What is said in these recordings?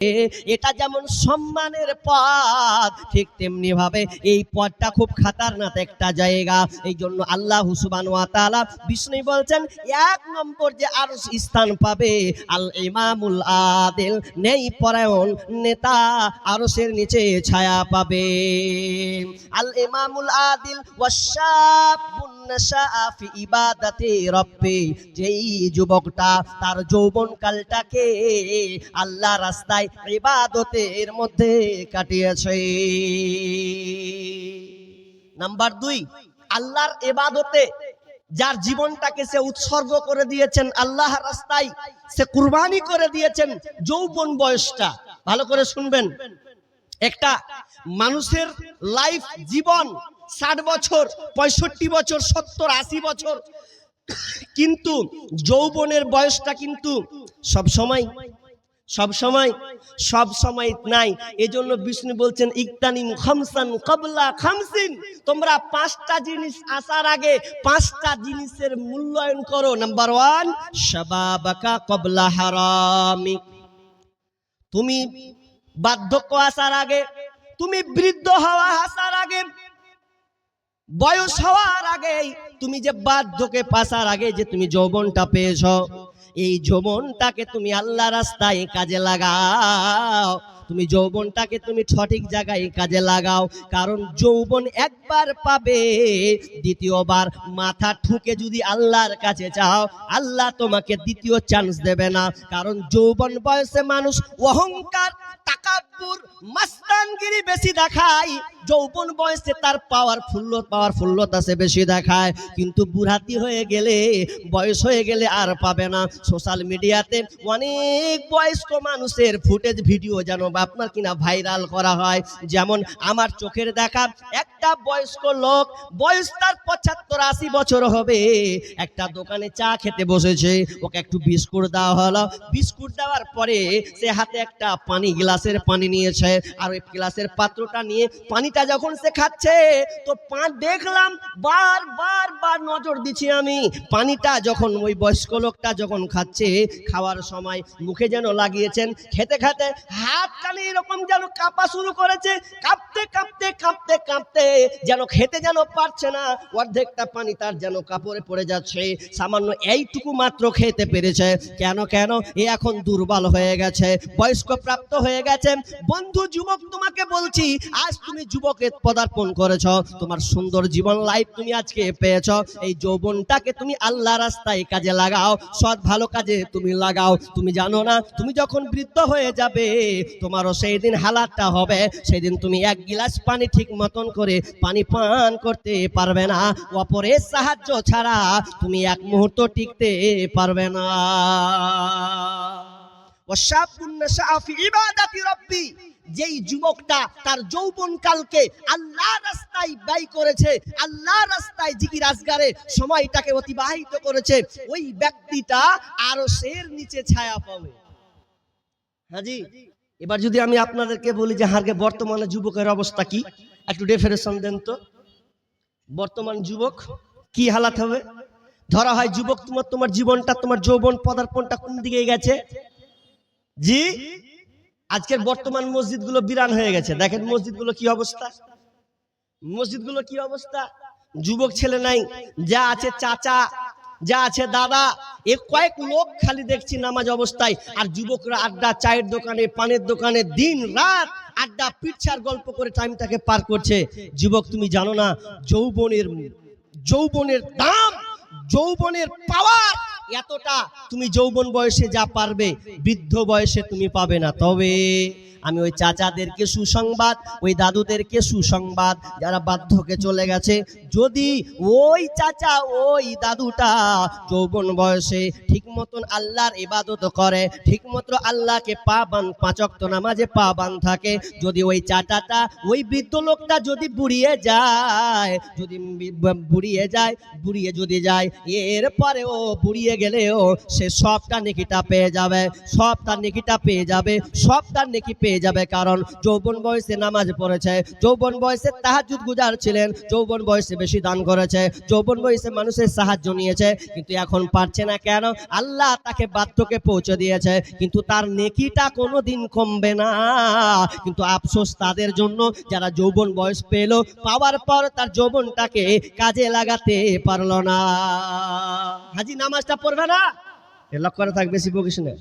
এটা যেমন সম্মানের পথ, ঠিক তেমনি ভাবে এই পথটা খুব খাতারনাথ একটা জায়গা। এই জন্য আল্লাহ হুসবান বিষ্ণু বলছেন, এক নম্বর যে আর স্থান পাবে, আল ইমামুল আদিল, নেই পরায়ণ নেতা আরসের নিচে ছায়া পাবে। আল ইমামুল আদিল যেই যুবকটা তার যৌবনকালটাকে আল্লাহ রাস্তায় ইবাদতের মধ্যে কাটিয়েছে। নাম্বার দুই, আল্লাহর ইবাদতে যার জীবনটাকে সে উৎসর্গ করে দিয়েছেন আল্লাহ রাস্তায় সে কুরবানি করে দিয়েছেন যৌবন বয়সটা। ভালো করে শুনবেন। একটা মানুষের লাইফ জীবন ষাট বছর, পঁয়ষট্টি বছর, সত্তর, আশি বছর। কিন্তু যৌবনের বয়সটা কিন্তু সব সময় সব সময় সব সময় নাই। এজন্য বিষ্ণু বলছেন ইকতানিম খামসান কবলা খামসিন। তোমরা পাঁচটা জিনিস আসার আগে পাঁচটা জিনিসের মূল্যায়ন করো। নাম্বার ওয়ান শাবাবাকা কবলা হারামি। তুমি বার্ধক্য আসার আগে, তুমি বৃদ্ধ হওয়া আসার আগে, বয়স হওয়ার আগে, তুমি যে বার্ধক্যে পাসার আগে যে তুমি যৌবনটা পেয়েছ এই যৌবনটাকে তুমি আল্লাহ রাস্তায় কাজে লাগাও। তুমি যৌবনটাকে তুমি সঠিক জায়গায় কাজে লাগাও। কারণ যৌবন একবার পাবে, দ্বিতীয়বার মাথা ঠুকে যদি আল্লাহর কাছে চাও, আল্লাহ তোমাকে দ্বিতীয় চান্স দেবে না। কারণ যৌবন বয়সে মানুষ অহংকার তাকাব্বুর মাস্তানগিরি বেশি দেখায়। যৌবন বয়সে তার পাওয়ারফুল পাওয়ারফুল্লতা সে বেশি দেখায়। কিন্তু বুড়াতি হয়ে গেলে, বয়স হয়ে গেলে আর পাবে না। সোশ্যাল মিডিয়াতে অনেক বয়স্ক মানুষের ফুটেজ ভিডিও যেন আপনার কিনা ভাইরাল করা হয়। যেমন আমার চোখের দেখা, একটা বয়স্ক লোক, বয়স তার পঁচাত্তর আশি বছর হবে। একটা দোকানে চা খেতে বসেছে, ওকে একটু বিস্কুট দেওয়া হলো। বিস্কুট দেওয়ার পরে সে হাতে একটা পানি, গ্লাসের পানি নিয়েছে আর ওই গ্লাসের পাত্রটা নিয়ে পানিটা যখন সে খাচ্ছে, তো পা দেখলাম বার বার বার নজর দিচ্ছি আমি। পানিটা যখন ওই বয়স্ক লোকটা যখন খাচ্ছে, খাওয়ার সময় মুখে যেন লাগিয়েছেন, খেতে খেতে হাত টানে এরকম যেন কাঁপা শুরু করেছে, কাঁপতে কাঁপতে কাঁপতে কাঁপতে যেন খেতে যেন পারছে না, অর্ধেকটা পানি তার যেন কাপড়ে পড়ে যাচ্ছে। সামান্য এইটুকু মাত্র খেতে পেরেছে। কেন কেন? এ এখন দুর্বল হয়ে গেছে, বয়স্ক প্রাপ্ত হয়ে গেছে বন্ধু যুবক, তোমাকে বলছি, আজ তুমি যুবকে পদার্পণ করেছ, তোমার সুন্দর জীবন লাইফ তুমি আজকে পেয়েছ, এই যৌবনটাকে তুমি আল্লাহ রাস্তায় কাজে লাগাও, সৎ ভালো কাজে তুমি লাগাও। তুমি জানো না, তুমি যখন বৃদ্ধ হয়ে যাবে, তোমারও সেই দিন হালাতটা হবে সেই দিন তুমি এক গিলাস পানি ঠিক মতন করে পানি পান করতে পারবে না, অপরের সাহায্য ছাড়া তুমি এক মুহূর্ত টিকতে পারবে না। যেই যুবকটা তার যৌবন কালকে আল্লাহ রাস্তায় ব্যয় করেছে, আল্লাহ রাস্তায় জিকির আজগারে সময়টাকে অতিবাহিত করেছে, ওই ব্যক্তিটা আরও শের নিচে ছায়া পাবে। হাজি, এবার যদি আমি আপনাদেরকে বলি যে হারকে বর্তমানে যুবকের অবস্থা কি? একটু ডেফিনেশন দেন তো। বর্তমান যুবক কি হালাত হবে? ধরা হয় যুবক তোমার তোমার জীবনটা, তোমার যৌবন পদার্পণটা কোন দিকে গেছে জি, আজকের বর্তমান মসজিদগুলো বিরান হয়ে গেছে। দেখেন মসজিদগুলো কি অবস্থা? মসজিদগুলো কি অবস্থা? যুবক ছেলে নাই, যা আছে চাচা, যা আছে দাদা, এ কয়েক লোক খালি দেখছি নামাজ অবস্থায়, আর যুবকরা আড্ডা, চায়ের দোকানে, পানের দোকানে, দিন রাত আড্ডা পিচ্ছার গল্প করে টাইমটাকে পার করছে। যুবক, তুমি জানো না, যৌবনের যৌবনের দাম, যৌবনের পাওয়ার এতটা তুমি যৌবন বয়সে যা পারবে বৃদ্ধ বয়সে তুমি পাবে না। তবে আমি ওই চাচাদেরকে সুসংবাদ, ওই দাদুদেরকে সুসংবাদ, যারা বার্ধক্যে চলে গেছে। যদি ওই চাচা, ওই দাদুটা যৌবন বয়সে ঠিক মতন আল্লাহর ইবাদত করে, ঠিক মতো আল্লাহকে পা বান পাঁচক্ত নামাজে পা বান থাকে, যদি ওই চাচাটা, ওই বৃদ্ধ লোকটা যদি বুড়িয়ে যায়, যদি বুড়িয়ে যায়, বুড়িয়ে যদি যায় এরপরে ও বুড়িয়ে গেলেও সে সবটা নেকিটা পেয়ে যাবে, সবটা নেকিটা পেয়ে যাবে, সবটা নেকি পেয়ে পেয়ে যাবে কারণ যৌবন বয়সে নামাজ পড়েছে, যৌবন বয়সে তাহাজুদ গুজার ছিলেন, যৌবন বয়সে বেশি দান করেছে, যৌবন বয়সে মানুষের সাহায্য নিয়েছে, কিন্তু এখন পারছে না কেন? আল্লাহ তাকে বাধ্যকে পৌঁছে দিয়েছে, কিন্তু তার নেকিটা কোনো দিন কমবে না। কিন্তু আফসোস তাদের জন্য, যারা যৌবন বয়স পেল, পাওয়ার পর তার যৌবনটাকে কাজে লাগাতে পারল না। হাজি, নামাজটা পড়বে না? লক্ষ্য করে থাক, বেশি বকিস না।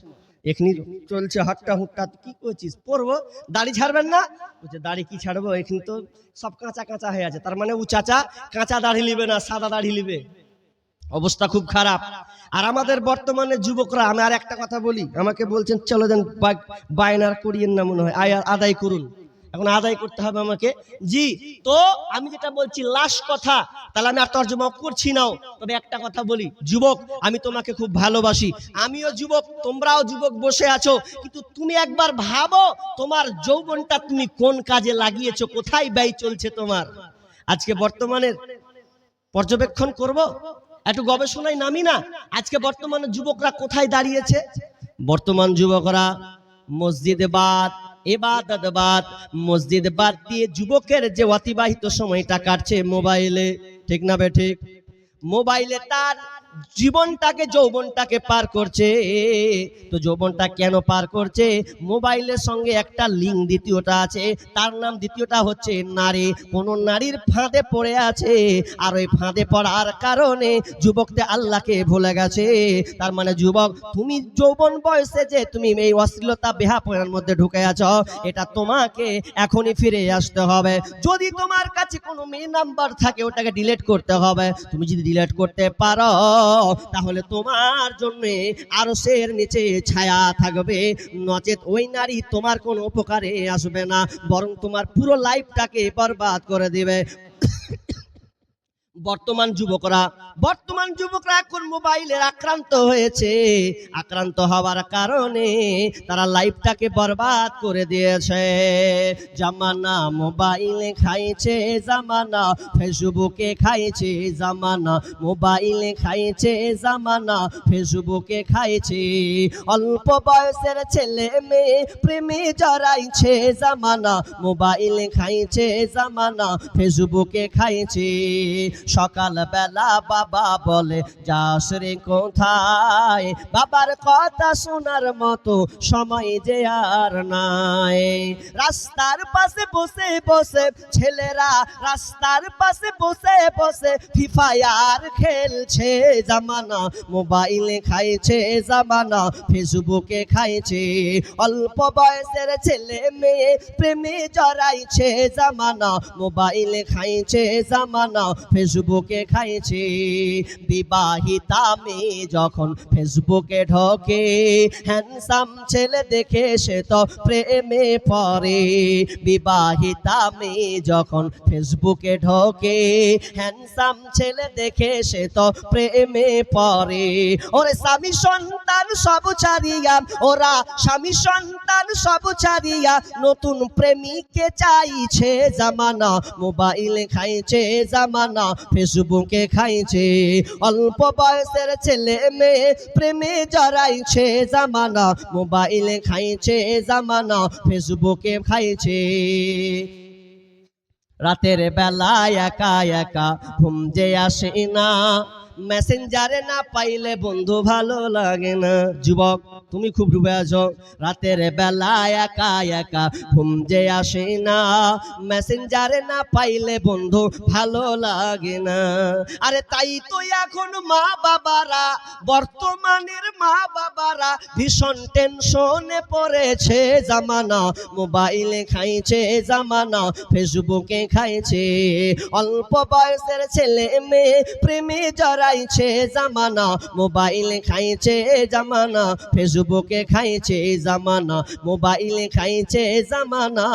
এখনি চলছে হট্টা হুট্টা কি করছিস? পরবো দাড়ি ছাড়বেন না? বলছে, দাড়ি কি ছাড়বো? এখানে তো সব কাঁচা কাঁচা হয়ে আছে। তার মানে ও চাচা কাঁচা দাড়ি নিবে না, সাদা দাড়ি নিবে। অবস্থা খুব খারাপ। আর আমাদের বর্তমানে যুবকরা, আমি আর একটা কথা বলি, আমাকে বলছেন, চলো দেন বায়নার করিয়েন না মনে হয়, আয়- আদায় করুন। এখন আদায় করতে হবে আমাকে। জি, তো আমি যেটা বলছি লাস্ট কথা, তাহলে আমি আর তর্জমা করছি নাও তবে একটা কথা বলি, যুবক, আমি তোমাকে খুব ভালোবাসি। আমিও যুবক, তোমরাও যুবক বসে আছো। কিন্তু তুমি একবার ভাবো, তোমার যৌবনটা তুমি কোন কাজে লাগিয়েছো, কোথায় ব্যয় চলছে তোমার? আজকে বর্তমানের পর্যবেক্ষণ করব? একটু গবেষণায় নামি না? আজকে বর্তমানে যুবকরা কোথায় দাঁড়িয়েছে? বর্তমান যুবকরা মসজিদে বাদ এবাদত বাদ, মসজিদ বাদ দিয়ে যুবকের যে অতিবাহিত সময়টা কাটছে মোবাইলে, ঠিক না বে ঠিক? মোবাইলে তার জীবনটাকে, যৌবনটাকে পার করছে। তো যৌবনটা কেন পার করছে? মোবাইলের সঙ্গে একটা লিঙ্ক দ্বিতীয়টা আছে। তার নাম দ্বিতীয়টা হচ্ছে নারী। কোন নারীর ফাঁদে পড়ে আছে। আর ওই ফাঁদে পড়ার কারণে যুবকদের আল্লাহকে ভুলে গেছে। তার মানে যুবক, তুমি যৌবন বয়সে যে তুমি এই অশ্লীলতা বেহা বেহাপনার মধ্যে ঢুকে আছো, এটা তোমাকে এখনই ফিরে আসতে হবে। যদি তোমার কাছে কোনো মেয়ে নাম্বার থাকে, ওটাকে ডিলেট করতে হবে। তুমি যদি ডিলেট করতে পারো তাহলে তোমার জন্য আরও সের নিচে ছায়া থাকবে। নচেত ওই নারী তোমার কোনো উপকারে আসবে না, বরং তোমার পুরো লাইফটাকে বরবাদ করে দিবে। বর্তমান যুবকরা বর্তমান যুবকরা এখন মোবাইলের আক্রান্ত হয়েছে? আক্রান্ত হওয়ার কারণে তারা লাইফটাকে বরবাদ করে দিয়েছে। জামানা মোবাইলে খাইছে, জামানা ফেসবুকে খাইছে, জামানা মোবাইলে খাইছে, জামানা ফেসবুকে খাইছে। অল্প বয়সের ছেলে মেয়ে প্রেমে জড়াইছে, জামানা মোবাইলে খাইছে, জামানা ফেসবুকে খাইছে। সকাল বেলা বাবা বলে, যাস রে কোথায়? বাবার কথা শোনার মতো সময় যে আর নাই। রাস্তার পাশে বসে বসে ছেলেরা, রাস্তার পাশে বসে বসে ফিফায়ার খেলছে জামানা, মোবাইলে খাইছে জামানা, ফেসবুকে খাইছে। অল্প বয়সের ছেলে মেয়ে প্রেমে জড়াইছে জামানা, মোবাইলে খাইছে জামানা, ফেসবুকে খাইছে, বিবাহিতা মেয়ে যখন ফেসবুকে ঢোকে হ্যান্ডসাম ছেলে দেখে সে তো প্রেমে পড়ে। বিবাহিতা মেয়ে যখন ফেসবুকে ঢোকে হ্যান্ডসাম ছেলে দেখে সে তো প্রেমে পড়ে। ওরে স্বামী সন্তান সব ছাড়িয়া, ওরা স্বামী সন্তান সব ছাড়িয়া, নতুন প্রেমিককে চাইছে, জামানা মোবাইলে খাইছে, জামানা ফেসবুকে খাইছে, অল্প বয়সের ছেলে মেয়ে প্রেমে জড়াইছে, জামানা মোবাইলে খাইছে, জামানা ফেসবুকে খাইছে। রাতের বেলা একা একা ঘুম যে আসে না মেসেঞ্জারে না পাইলে বন্ধু ভালো লাগে না। যুবক, তুমি খুব ডুবে আছো। রাতের বেলা একা একা ঘুম যে আসে না। মেসেঞ্জারে না পাইলে বন্ধু ভালো লাগে না। আরে তাই তো এখন মা বাবারা, বর্তমানের মা বাবারা ভীষণ টেনশনে পড়েছে। জামানা মোবাইলে খাইছে, জামানা ফেসবুকে খাইছে। অল্প বয়সের ছেলে মেয়ে প্রেমে জড়াইছে জামানা, মোবাইলে খাইছে জামানা, ফেসবুকে খাইছে জামানা, মোবাইলে খাইছে জামানা,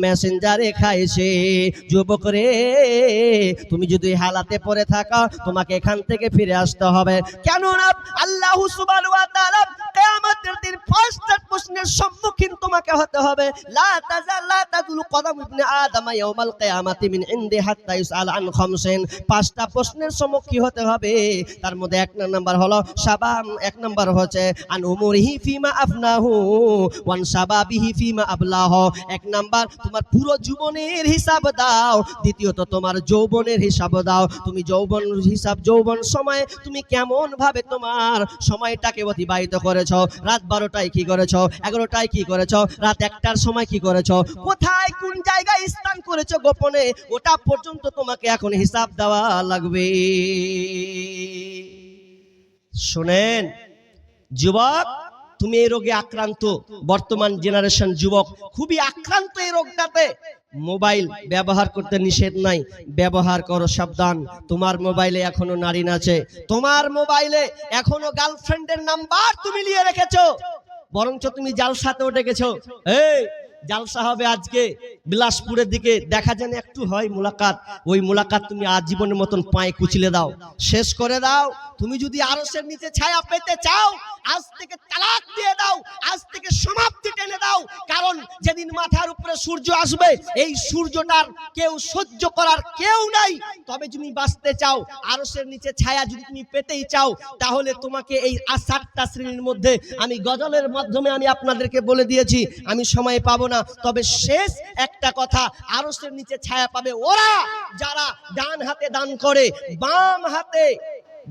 মেসেঞ্জারে খাইছে। যুবক রে, তুমি যদি হালাতে পড়ে থাকা, তোমাকে এখান থেকে ফিরে আসতে হবে। কেননা আল্লাহ সুবহানাহু পাঁচটা প্রশ্নের সম্মুখীন তোমাকে হতে হবে। লা পাঁচটা প্রশ্নের সম্মুখীন হতে হবে। পাবে তার মধ্যে এক নাম্বার হলো সাবাম এক নাম্বার হচ্ছে, আন উমরিহি ফিমা আফনাহু, ওয়ান সাবাবিহি ফিমা আবলাহ। এক নাম্বার, তোমার পুরো জীবনের হিসাব দাও। দ্বিতীয়ত, তোমার যৌবনের হিসাব দাও। তুমি যৌবন হিসাব, যৌবন সময়, তুমি কেমন ভাবে তোমার সময়টাকে অতিবাহিত করেছ? রাত বারোটায় কি করেছ? এগারোটায় কি করেছ? রাত একটার সময় কি করেছ? কোথায় কোন জায়গায় স্থান করেছ গোপনে? ওটা পর্যন্ত তোমাকে এখন হিসাব দেওয়া লাগবে। শোনেন, যুবক, তুমি এই রোগে আক্রান্ত। বর্তমান জেনারেশন যুবক খুবই আক্রান্ত এই রোগটাতে। মোবাইল ব্যবহার করতে নিষেধ নাই। ব্যবহার করো, সাবধান। তোমার মোবাইলে এখনও নারী নাচে। তোমার মোবাইলে এখনও গার্লফ্রেন্ডের নাম্বার তুমি নিয়ে রেখেছো। বরঞ্চ তুমি জালসাতেও ডেকেছো। এই জালসা হবে আজকে। বিলাসপুরের দিকে দেখা যেন একটু হয় মোলাকাত। ওই মোলাকাত তুমি আজীবনের মতন পায়ে কুচিলে দাও। শেষ করে দাও। তুমি যদি আরসের নিচে ছায়া পেতে চাও, আজ থেকে তালাক দিয়ে দাও, আজ থেকে সমাপ্তি টেনে দাও। কারণ যেদিন মাথার উপরে সূর্য আসবে, এই সূর্যটার কেউ সহ্য করার কেউ নাই। তবে তুমি বাঁচতে চাও আরসের নিচে ছায়া যদি তুমি পেতেই চাও, তাহলে তোমাকে এই সাতটা শ্রেণির মধ্যে আমি গজলের মাধ্যমে আমি আপনাদেরকে বলে দিয়েছি। আমি সময় পাবো না, তবে শেষ একটা কথা আরসের নিচে ছায়া পাবে ওরা যারা ডান হাতে দান করে, বাম হাতে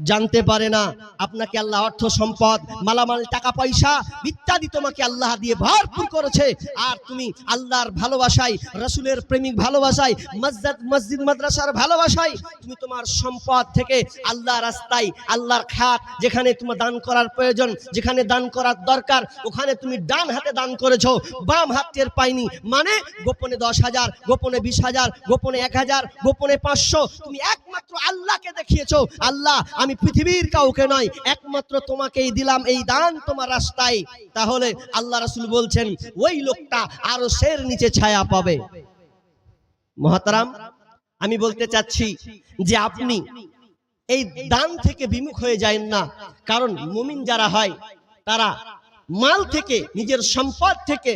জানতে পারে না। আপনাকে আল্লাহ অর্থ সম্পদ, মালামাল, টাকা পয়সা ইত্যাদি তোমাকে আল্লাহ দিয়ে ভরপুর করেছে। আর তুমি আল্লাহর ভালোবাসায়, রসুলের প্রেমিক ভালোবাসায়, মসজিদ মসজিদ, মাদ্রাসার ভালোবাসায় তুমি তোমার সম্পদ থেকে আল্লাহ রাস্তায়, আল্লাহর খাত যেখানে তোমার দান করার প্রয়োজন, যেখানে দান করার দরকার, ওখানে তুমি ডান হাতে দান করেছ। বাম হাত টের পাইনি মানে গোপনে দশ হাজার, গোপনে বিশ হাজার, গোপনে এক হাজার, গোপনে পাঁচশো, তুমি একমাত্র আল্লাহকে দেখিয়েছো। আল্লাহ আমি পৃথিবীর কাউকে নয়, একমাত্র তোমাকেই দিলাম এই দান তোমার রাস্তায়। তাহলে আল্লাহ রাসুল বলছেন, ওই লোকটা আরও সের নিচে ছায়া পাবে। মহাতারাম, আমি বলতে চাচ্ছি যে আপনি এই দান থেকে বিমুখ হয়ে যায় না, কারণ মুমিন যারা হয়, তারা মাল থেকে, নিজের সম্পদ থেকে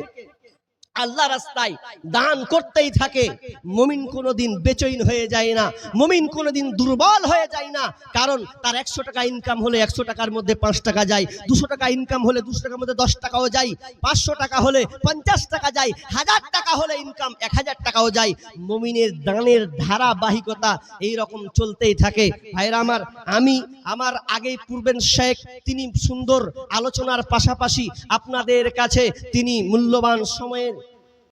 আল্লাহ রাস্তায় দান করতেই থাকে। মুমিন কোনোদিন বেচইন হয়ে যায় না। মুমিন কোনোদিন দুর্বল হয়ে যায় না। কারণ তার একশো টাকা ইনকাম হলে একশো টাকার মধ্যে পাঁচ টাকা যায়। দুশো টাকা ইনকাম হলে দুশো টাকার মধ্যে দশ টাকাও যায়। পাঁচশো টাকা হলে পঞ্চাশ টাকা যায়। হাজার টাকা হলে ইনকাম এক হাজার টাকাও যায়। মুমিনের দানের ধারাবাহিকতা এই রকম চলতেই থাকে। ভাইরা আমার, আমি, আমার আগেই পূর্বেন শেখ, তিনি সুন্দর আলোচনার পাশাপাশি আপনাদের কাছে তিনি মূল্যবান সময়ের